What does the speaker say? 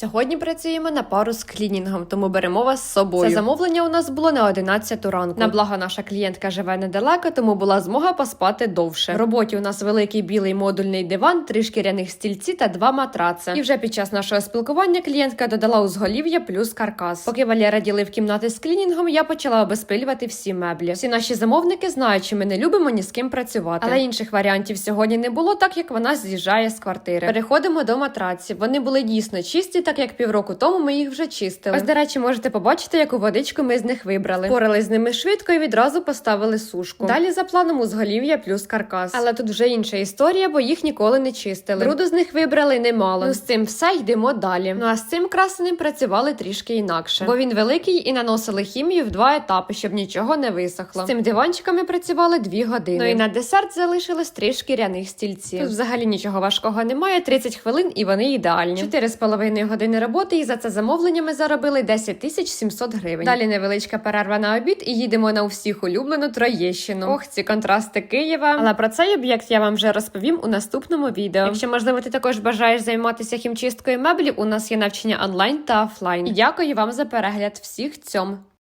Сьогодні працюємо на пару з клінінгом, тому беремо вас з собою. Це замовлення у нас було на 11 ранку. На благо наша клієнтка живе недалеко, тому була змога поспати довше. В роботі у нас великий білий модульний диван, три шкіряних стільці та два матраци. І вже під час нашого спілкування клієнтка додала узголів'я плюс каркас. Поки Валера ділив кімнати з клінінгом, я почала обезпилювати всі меблі. Всі наші замовники знають, що ми не любимо ні з ким працювати. Але інших варіантів сьогодні не було, так як вона з'їжджає з квартири. Переходимо до матраців. Вони були дійсно чисті, так як півроку тому ми їх вже чистили. Ось, до речі, можете побачити, яку водичку ми з них вибрали. Порали з ними швидко і відразу поставили сушку. Далі за планом узголів'я плюс каркас. Але тут вже інша історія, бо їх ніколи не чистили. Бруду з них вибрали немало. Ну з цим все йдемо далі. Ну а з цим красеним працювали трішки інакше, бо він великий і наносили хімію в два етапи, щоб нічого не висохло. З цим диванчиками працювали дві години. Ну і на десерт залишилось три шкіряних стільці. Тут взагалі нічого важкого немає. 30 хвилин і вони ідеальні. Чотири з половиною години роботи, і за це замовлення ми заробили 10 тисяч 700 гривень. Далі невеличка перерва на обід і їдемо на всіх улюблену Троєщину. Ох, ці контрасти Києва. Але про цей об'єкт я вам вже розповім у наступному відео. Якщо можливо, ти також бажаєш займатися хімчисткою меблів, у нас є навчання онлайн та офлайн. І дякую вам за перегляд всіх цьом.